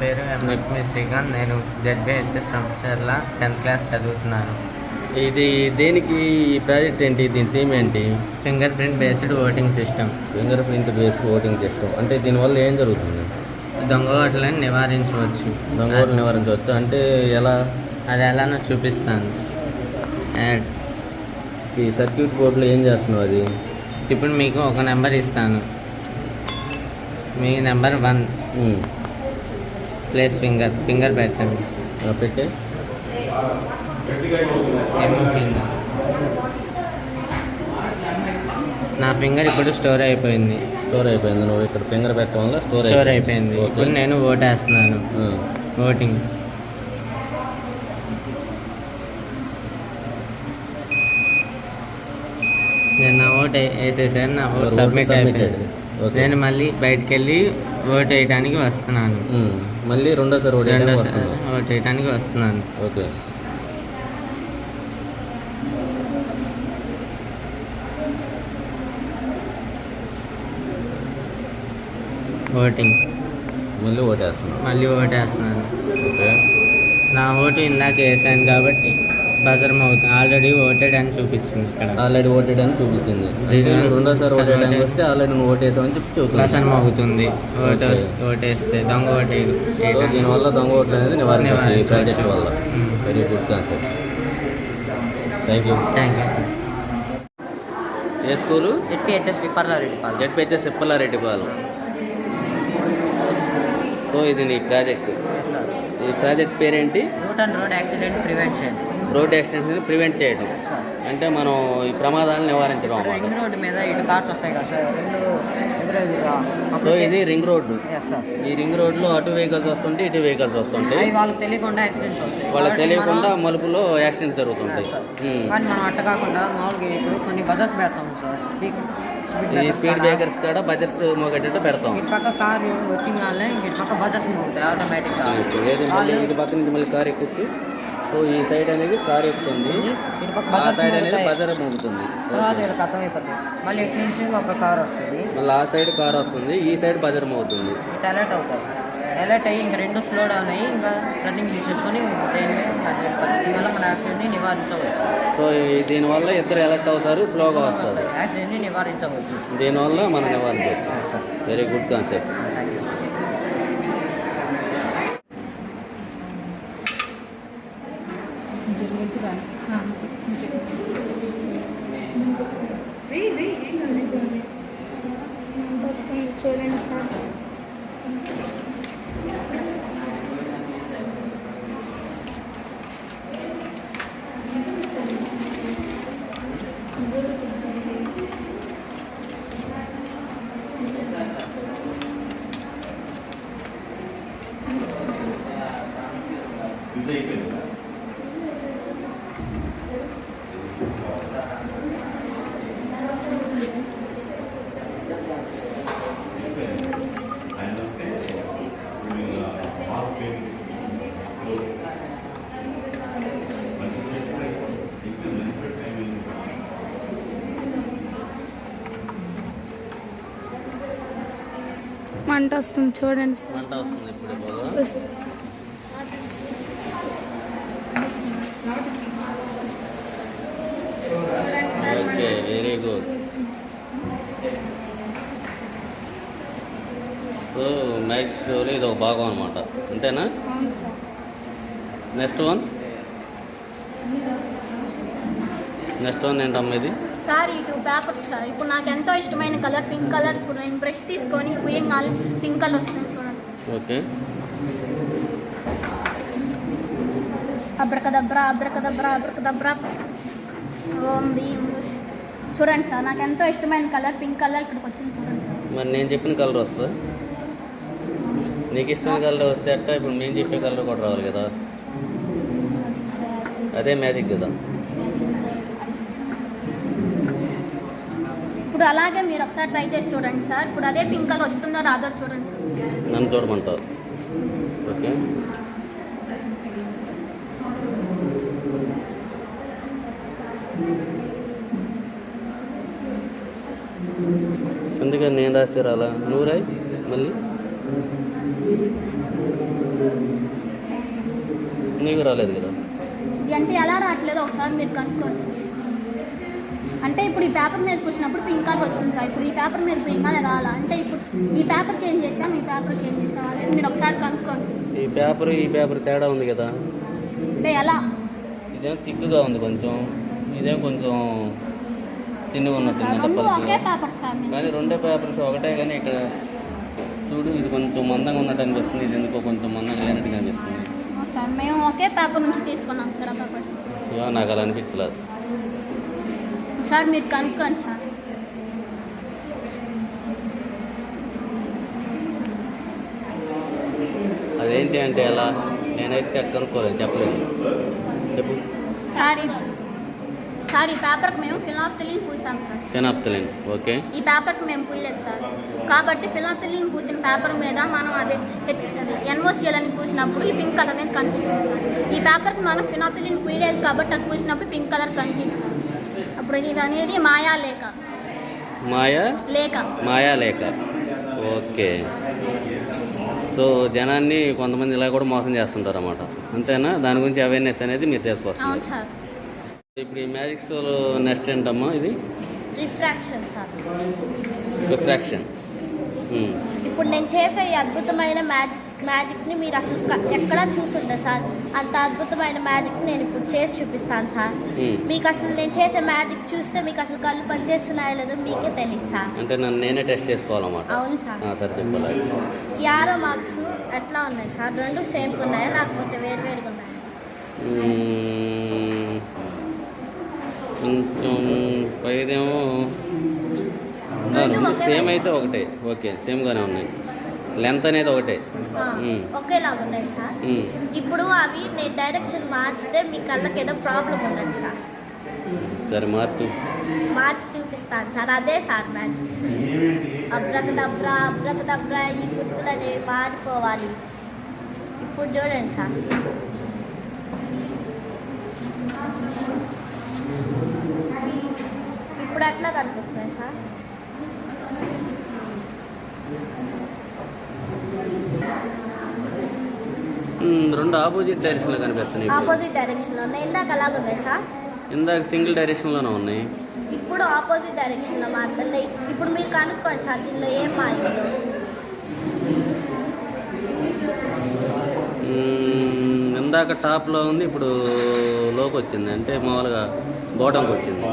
పేరు ఎంఎస్మి శ్రీకాంత్. నేను జెడ్బిహెచ్ఎస్ సంవత్సరాల టెన్త్ క్లాస్ చదువుతున్నాను. ఇది దేనికి ఈ ప్రాజెక్ట్ ఏంటి? దీని థీమ్ ఏంటి? Finger print based voting system. Finger print base voting system. అంటే దీనివల్ల ఏం జరుగుతుంది? దొంగ ఓట్లను నివారించవచ్చు. దొంగ ఓట్లు నివారించవచ్చు. అంటే ఎలా? అది ఎలానో చూపిస్తాను. ఈ సర్క్యూట్ బోర్డులో ఏం చేస్తున్నావు అది? ఇప్పుడు మీకు ఒక నెంబర్ ఇస్తాను. మీ number one. Place finger finger పెట్టండి పెట్టే? ఏమో ఫింగర్ నా ఫింగర్ ఇప్పుడు స్టోర్ అయిపోయింది. స్టోర్ అయిపోయింది. నువ్వు ఇక్కడ ఫింగర్ పెట్టడం వల్ల స్టోర్ స్టోర్ అయిపోయింది. ఇప్పుడు నేను ఓటేస్తున్నాను ఉమ్, ఓటింగ్. నేను నా ఓట్ వేసేసాను. నా ఓట్ సబ్మిట్. అయిపోయింది. నేను మళ్ళీ బయటకు వెళ్ళి ఓట్ వేయడానికి వస్తున్నాను. మళ్ళీ రెండోసారి వస్తుంది ఓట్ వేయడానికి వస్తున్నాను. ఓకే. ఓటింగ్. మళ్ళీ ఓటేస్తున్నావు మళ్ళీ ఓటేస్తున్నాను ఓకే. నా ఓటు ఇందాక వేసాను కాబట్టి. బజర్ అవుతుంది. ఆల్రెడీ ఓటెడ్ అని చూపించింది ఇక్కడ. ఆల్రెడీ ఓటెడ్ అని చూపించింది. రెండోసారి సరే, ఓటేయడానికి ఓటే. వస్తే ఆల్రెడీ నువ్వు ఓటేసావని చెప్పి మోగుతుంది. Vote okay. ఓటేస్తే దొంగ ఓటే దీనివల్ల దొంగ ఓట్లు అనేది ఈ నివారించవచ్చు. ప్రాజెక్ట్ వల్ల. Very good concept thank you thank you A school? ZPHS Viparlareddy Palem ZPHS Sippalareddy Palem so ఇది నీ ప్రాజెక్ట్ ఈ ప్రాజెక్ట్ పేరేంటి? Route and road accident prevention road యాక్సిడెంట్ని prevent చేయడం అంటే మనం ఈ ప్రమాదాలను నివారించడం అన్నమాట. రింగ్ రోడ్ మీద ఇటు కార్స్ వస్తాయి కదా సార్ సో ఇది రింగ్ రోడ్డు. ఈ రింగ్ రోడ్లో అటు వెహికల్స్ వస్తుంటాయి ఇటు వెహికల్స్ వస్తుంటాయి. వాళ్ళకి తెలియకుండా యాక్సిడెంట్స్ వస్తాయి. వాళ్ళకి తెలియకుండా మలుపులో యాక్సిడెంట్స్ జరుగుతుంటాయి. కానీ మనం అట్ట కాకుండా మామూలుగా ఇప్పుడు కొన్ని బజర్స్ పెడతాం సార్ ఈ స్పీడ్ బ్రేకర్స్ కాడ? బజర్స్ మోగేటట్టు పెడతాం. ఇటు పక్క కార్ వచ్చిన వాళ్ళే ఇటు పక్క బజర్స్ మోగుతాయి ఆటోమేటిక్గా. ఏది మళ్ళీ ఇటు పక్క నుంచి మళ్ళీ కార్ ఎక్కొచ్చు సో ఈ సైడ్ అనేది కార్ ఎక్కుతుంది ఆ సైడ్ అనేది బజర్ మోగుతుంది. తర్వాత వీళ్ళకి అర్థమైపోతుంది. మళ్ళీ ఇటు నుంచి ఒక కార్ వస్తుంది. మళ్ళీ ఆ సైడ్ కార్ వస్తుంది. ఈ సైడ్ బజర్ మోగుతుంది. ఇటు అలర్ట్ అవుతారు అలర్ట్ అయ్యి ఇంకా రెండు స్లో డౌన్ అయ్యి ఇంకా రన్నింగ్ తీసేసుకొని. దీనివల్ల మన యాక్సిడెంట్ని నివారించవచ్చు. సో దీనివల్ల ఇద్దరు ఎలర్ట్ అవుతారు స్లోగా వస్తారు. యాక్సిడెంట్ని నివారించవచ్చు. దీనివల్ల మనం నివారించవచ్చు. వెరీ గుడ్ కాన్సెప్ట్ हाँ वही बस तुम छोड़े ना మంట వస్తుంది చూడండి మంట వస్తుంది ఇప్పుడు. Okay very good. So max story ఇది ఒక భాగం అనమాట అంతేనా? Next one? నెక్స్ట్ వన్ ఏంటమ్మా ఇది? సార్ ఇటు పేపర్ సార్ ఇప్పుడు నాకు ఎంతో ఇష్టమైన కలర్ పింక్ కలర్ ఇప్పుడు నేను బ్రష్ తీసుకొని ఉయ్యంగాలి పింక్ కలర్ వస్తుంది చూడండి. Okay. Abracadabra abracadabra abracadabra. Om Bheem Bush. చూడండి సార్ నాకు ఎంతో ఇష్టమైన కలర్ పింక్ కలర్ ఇక్కడికి వచ్చింది చూడండి సార్ మరి నేను చెప్పిన కలర్ వస్తుందా? నీకు ఇష్టమైన కలర్ వస్తే అట్ట ఇప్పుడు మేము చెప్పే కలర్ కూడా రావాలి కదా. అదే మ్యాజిక్ కదా. ఇప్పుడు అలాగే మీరు ఒకసారి ట్రై చేసి చూడండి సార్. ఇప్పుడు అదే పింక్ కలర్ వస్తుందో రాదో చూడండి సార్. నన్ను చూడమంటావు. ఓకే. అందుకని నేను రాస్తే రాలా? నువ్వు రాయి మళ్ళీ. నీకు రాలేదు కదా? అంటే ఎలా రావట్లేదు ఒకసారి మీరు కనుక్కోవచ్చు అంటే ఇప్పుడు ఈ పేపర్ మీద పూసినప్పుడు పింక్ కలర్ వచ్చింది సార్. ఇప్పుడు ఈ పేపర్ మీద పింక్ కలర్ రావాలా అంటే ఇప్పుడు ఈ పేపర్కి ఏం చేసాం? ఈ పేపర్కి ఏం చేసాం? అనేది మీరు ఒకసారి కనుక్కోండి. ఈ పేపర్ ఈ పేపర్ తేడా ఉంది కదా. అంటే ఎలా? ఇదేం తిక్కుగా ఉంది కొంచెం. ఇదేం కొంచెం తిండిగా ఉన్నట్టుంది రెండు ఒకే. పేపర్ సార్ మీరు కానీ రెండే పేపర్స్ ఒకటే కానీ ఇక్కడ చూడు ఇది కొంచెం మందంగా ఉన్నట్టు అనిపిస్తుంది. ఇది ఎందుకో కొంచెం మందంగా లేనట్టుగా అనిపిస్తుంది. సార్ మేము ఒకే పేపర్ నుంచి తీసుకున్నాం సార్ ఆ పేపర్స్ నాకు అలా అనిపించలేదు. సార్ మీరు కనుక్కోండి సార్. అదేంటి అంటే ఎలా? నేనైతే చెక్ కనుక్కోలేదు చెప్పలేదు. చెప్పు. సార్ సార్ ఈ పేపర్కి మేము ఫిలాప్తలిన్ పూసాం సార్. ఫెనాప్తలేను ఓకే. ఈ పేపర్కి మేము పూయలేదు సార్. కాబట్టి ఫిలాప్తలిన్ పూసిన పేపర్ మీద మనం అదే హెచ్ ఎన్ఓసిఎల్ అని పూసినప్పుడు ఈ పింక్ కలర్ అనేది కనిపిస్తుంది సార్. ఈ పేపర్కి మనం ఫినాప్తలిన్ పూయలేదు కాబట్టి అది పూసినప్పుడు పింక్ కలర్ కనిపిస్తుంది ఇది అనేది మాయా? మాయా మాయా ఓకే. సో జనాన్ని కొంతమంది ఇలా కూడా మోసం చేస్తుంటారు అన్నమాట అంతేనా? దాని గురించి అవేర్నెస్ అనేది మీరు తీసుకొస్తారు సార్. ఇప్పుడు ఈ మ్యాజిక్ షోలో నెక్స్ట్ ఏంటమ్మా ఇది? Refraction sir. రిఫ్రాక్షన్ ఇప్పుడు నేను చేసే ఈ అద్భుతమైన మ్యాజిక్ మ్యాజిక్ని మీరు అసలు ఎక్కడా చూసుంటారు సార్. అంత అద్భుతమైన మ్యాజిక్ నేను ఇప్పుడు చేసి చూపిస్తాను సార్. మీకు అసలు నేను చేసే మ్యాజిక్ చూస్తే మీకు అసలు కళ్ళు పనిచేస్తున్నాయో లేదో మీకే తెలియదు సార్. అంటే నన్ను నేనే టెస్ట్ చేసుకోవాలన్నమాట. అవును సార్. సరే చెప్పాలి. ఆరో మార్క్స్ ఎట్లా ఉన్నాయి సార్? రెండు సేమ్ ఉన్నాయా? లేకపోతే వేరు వేరుగా ఉన్నాయా. కొంచెం పైదేమో సేమ్ అయితే ఒకటే. ఓకే సేమ్గానే ఉన్నాయి. లెంత్ అనేది ఒకటే. ఒకేలాగా ఉన్నాయి సార్. ఇప్పుడు అవి నేను డైరెక్షన్ మార్చితే మీ కళ్ళకి ఏదో ప్రాబ్లం ఉండదు సార్. సరే మార్చు. మార్చి చూపిస్తాను సార్. అదే సార్ మ్యాజిక్ అబ్రకదబ్రా అబ్రకదబ్రా ఈ గుర్తులు అనేవి మారిపోవాలి. ఇప్పుడు చూడండి సార్. ఇప్పుడు అట్లా కనిపిస్తున్నాయి సార్. రెండు ఆపోజిట్ డైరెక్షన్లో కనిపిస్తున్నాయి ఇప్పుడు. ఆపోజిట్ డైరెక్షన్లో ఉన్నాయి ఇందాక అలాగ ఉన్నాయి సార్ ఇందాక సింగిల్ డైరెక్షన్లోనే ఉన్నాయి. ఇప్పుడు ఆపోజిట్ డైరెక్షన్లో మారుతున్నాయి ఇప్పుడు మీరు కనుక్కోండి సార్ దీనిలో ఏం మారిందో. ఇందాక టాప్లో ఉంది ఇప్పుడు లోకి వచ్చింది. అంటే మామూలుగా బాటంకి వచ్చింది.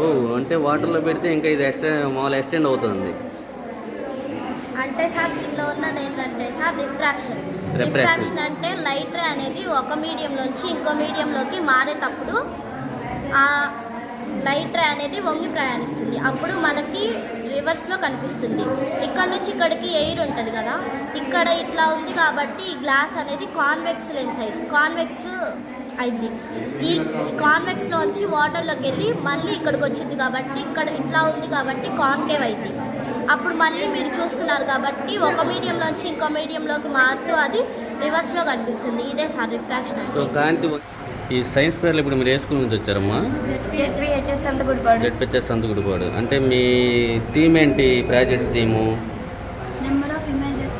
ఓ అంటే వాటర్లో పెడితే ఇంకా ఇది ఎక్స్టెండ్ మామూలు ఎక్స్టెండ్ అవుతుంది. అంటే సార్ దీనిలో ఉన్నది ఏంటంటే సార్ రిఫ్రాక్షన్. రిఫ్రాక్షన్ అంటే లైట్ రే అనేది ఒక మీడియంలోంచి ఇంకో మీడియంలోకి మారేటప్పుడు ఆ లైట్ రే అనేది వంగి ప్రయాణిస్తుంది. అప్పుడు మనకి రివర్స్లో కనిపిస్తుంది. ఇక్కడ నుంచి ఇక్కడికి ఎయిర్ ఉంటుంది కదా ఇక్కడ ఇట్లా ఉంది కాబట్టి ఈ గ్లాస్ అనేది కాన్వెక్స్ లెన్స్ అయింది కాన్వెక్స్ అయింది. ఈ కాన్వెక్స్లోంచి వాటర్లోకి వెళ్ళి మళ్ళీ ఇక్కడికి వచ్చింది కాబట్టి ఇక్కడ ఇట్లా ఉంది కాబట్టి కాన్కేవ్ అయింది. అప్పుడు మళ్ళీ మీరు చూస్తున్నారు కాబట్టి ఒక మీడియంలోంచి ఇంకో మీడియంలోకి మారుతూ అది రివర్స్లో కనిపిస్తుంది. ఇదే సార్ రిఫ్రాక్షన్ సో కాంతి ఈ సైన్స్ పేర్లు ఇప్పుడు మీరు ఏ స్కూల్ నుంచి వచ్చారమ్మా? జెడ్పిహెచ్ఎస్ సంతగుడిపాడు అంటే మీ థీమ్ ఏంటి? Project theme number of images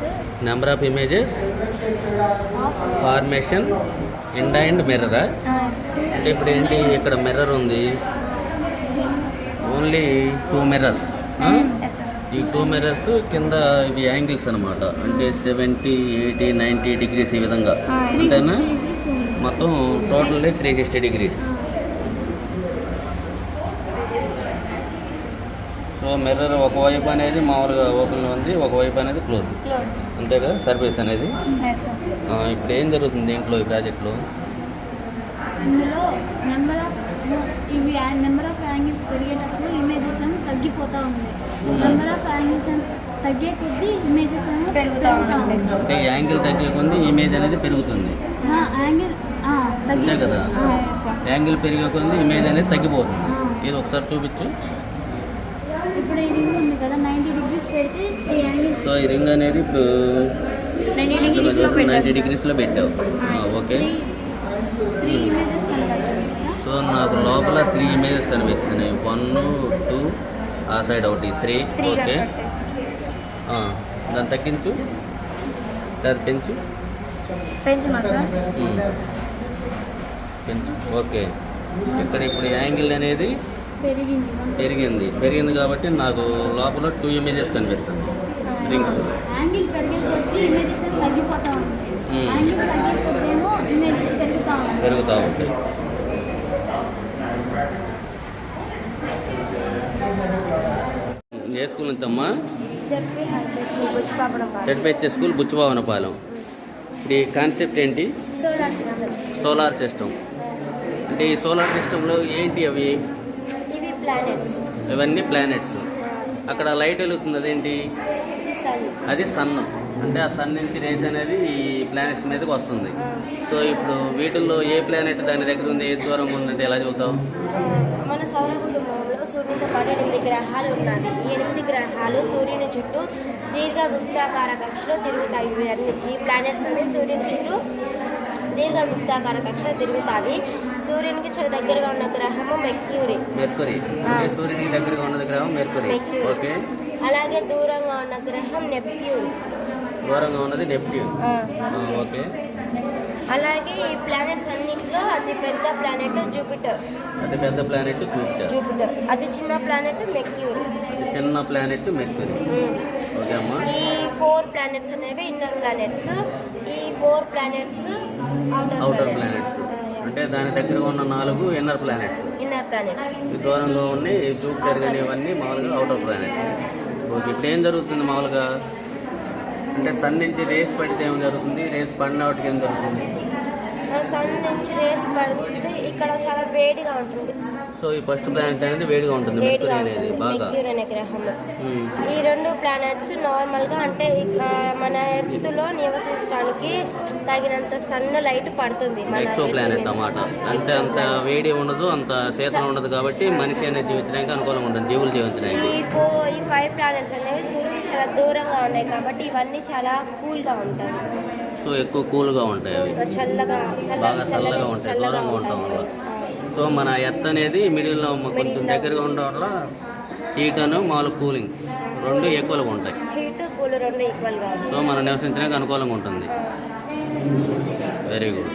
number of images formation end and మిర్రరా అంటే ఇప్పుడు ఏంటి? ఇక్కడ మిర్రర్ ఉంది. ఓన్లీ టూ మిర్రర్స్ ఈ టూ మిర్రర్స్ కింద ఇవి యాంగిల్స్ అనమాట అంటే సెవెంటీ ఎయిటీ నైంటీ డిగ్రీస్ ఈ విధంగా. అంతేనా? మొత్తం totally three sixty degrees so mirror ఒకవైపు అనేది మామూలుగా ఓపెన్ ఉంది ఒకవైపు అనేది క్లోజ్ అంతే కదా సర్వీస్ అనేది? ఇప్పుడు ఏం జరుగుతుంది దీంట్లో ఈ ప్రాజెక్ట్లో ఇందులో నెంబర్ ఆఫ్ ఇవి నెంబర్ ఆఫ్ యాంగిల్స్ పెరిగేటప్పుడు ఇమేజెస్ తగ్గిపోతూ ఉంది తగ్గే కొద్దీ ఇమేజెస్ పెరుగుతూ అంటే యాంగిల్ తగ్గే కొంది ఇమేజ్ అనేది పెరుగుతుంది. యాంగిల్ అంతే కదా? యాంగిల్ పెరిగే కొంది ఇమేజ్ అనేది తగ్గిపోతుంది. ఇది ఒకసారి చూపించు. ఇప్పుడు ఈ రింగ్ ఉంది కదా నైంటీ డిగ్రీస్ పెడితే ఈ సో ఈ రింగ్ అనేది ఇప్పుడు నైంటీ డిగ్రీస్లో పెట్టావు. ఓకే. త్రీ ఇమేజెస్ కనబడుతుంది కదా? సో నాకు లోపల త్రీ ఇమేజెస్ కనిపిస్తున్నాయి. వన్ టూ ఆ సైడ్ ఒకటి త్రీ ఓకే దాన్ని తగ్గించు. అది పెంచు. పెంచు. ఓకే ఇక్కడ ఇప్పుడు యాంగిల్ అనేది పెరిగింది. పెరిగింది. పెరిగింది కాబట్టి నాకు లోపల టూ ఇమేజెస్ కనిపిస్తుంది. రింగ్స్ యాంగిల్ పెరిగే కొద్దీ ఇమేజెస్ తగ్గిపోతా ఉంటాయి Hmm. యాంగిల్ తగ్గే కొద్దేమో ఇమేజెస్ పెరుగుతూ ఉంటాయి పెరుగుతూ ఉంటాయి ఏ స్కూల్ నుంచమ్మా? జడ్పీ హై స్కూల్ బుచ్చిభావనపాలెం ఇది కాన్సెప్ట్ ఏంటి? Solar system. అంటే ఈ సోలార్ సిస్టంలో ఏంటి అవి? ఇవన్నీ ప్లానెట్స్. అక్కడ లైట్ వెలుగుతుంది అదేంటి? అది సన్. అంటే ఆ సన్ నుంచి రేస్ అనేది ఈ ప్లానెట్స్ మీదకి వస్తుంది. సో ఇప్పుడు వీటిల్లో ఏ ప్లానెట్ దాని దగ్గర ఉంది ఏ దూరం ఉందంటే ఎలా చెబుతావు మన సౌర కుటుంబంలో సూర్యునితో పాటు ఎనిమిది గ్రహాలు ఉన్నాయి. ఈ ఎనిమిది గ్రహాలు సూర్యుని చుట్టూ దీర్ఘ వృత్తాకార కక్షలో తిరుగుతాయి. అన్ని ఈ ప్లానెట్స్ అన్ని సూర్యుని చుట్టూ దీర్ఘ వృత్తాకార కక్షలో తిరుగుతాయి. సూర్యునికి చాలా దగ్గరగా ఉన్న గ్రహము మెక్యూరీ మెర్కురీ అంటే సూర్యునికి దగ్గరగా ఉన్నది గ్రహం మెర్కురీ మెర్క్యూరీ. ఓకే. అలాగే దూరంగా ఉన్న గ్రహం నెప్ట్యూన్. దూరంగా ఉన్నది నెప్ట్యూన్. ఓకే. అలాగే ఈ ప్లానెట్స్ అన్నింటిలో అతి పెద్ద ప్లానెట్ జూపిటర్ అది పెద్ద ప్లానెట్ జూపిటర్ జూపిటర్ అతి చిన్న ప్లానెట్ మెక్యూరీ చిన్న ప్లానెట్ మెర్కురీ ఓకే అమ్మా. ఈ ఫోర్ ప్లానెట్స్ అనేవి ఇన్నర్ ప్లానెట్స్ ఈ ఫోర్ ప్లానెట్స్ అవుటర్ ప్లానెట్స్ అంటే దాని దగ్గర ఉన్న నాలుగు ఇన్నర్ ప్లానెట్స్ ఇన్నర్ ప్లానెట్స్ ఈ దూరంగా ఉండి జూపిటర్ కానీ ఇవన్నీ మామూలుగా అవుటర్ ప్లానెట్స్ ఓకే ఇప్పుడు ఏం జరుగుతుంది మామూలుగా? అంటే సన్ నుంచి రేస్ పడితే ఏం జరుగుతుంది? రేస్ పడిన వాటికి ఏం జరుగుతుంది? సన్ నుంచి రేస్ పడితే ఇక్కడ చాలా వేడిగా ఉంటుంది. సో ఈ ఫస్ట్ ప్లానెట్ అనేది వేడిగా ఉంటుంది వేడిగా ఉంటుంది అనే ఉమ్. ఈ రెండు ప్లానెట్స్ నార్మల్గా అంటే మన ఎర్త్లో నివసించడానికి తగినంత సన్న లైట్ పడుతుంది ఎక్సో ప్లానెట్. అన్నమాట. అంటే అంత వేడి ఉండదు అంత శీతలం ఉండదు కాబట్టి మనిషి అనేది జీవించడానికి అనుకూలంగా ఉంటుంది జీవులు జీవించడానికి. ఈ ఫో ఈ ఫైవ్ ప్లానెట్స్ అనేవి సూర్యుడు చాలా దూరంగా ఉన్నాయి కాబట్టి ఇవన్నీ చాలా కూల్గా ఉంటాయి. సో ఎక్కువ కూల్గా ఉంటాయి అవి. బాగా చల్లగా ఉంటాయి దూరంగా ఉండటం వల్ల సో మన ఎర్త్ అనేది మిడిల్లో కొంచెం దగ్గరగా ఉండడం వల్ల హీట్ అను మామూలు కూలింగ్ రెండు ఈక్వల్గా ఉంటాయి. సో మనం నివసించడానికి అనుకూలంగా ఉంటుంది. Very good.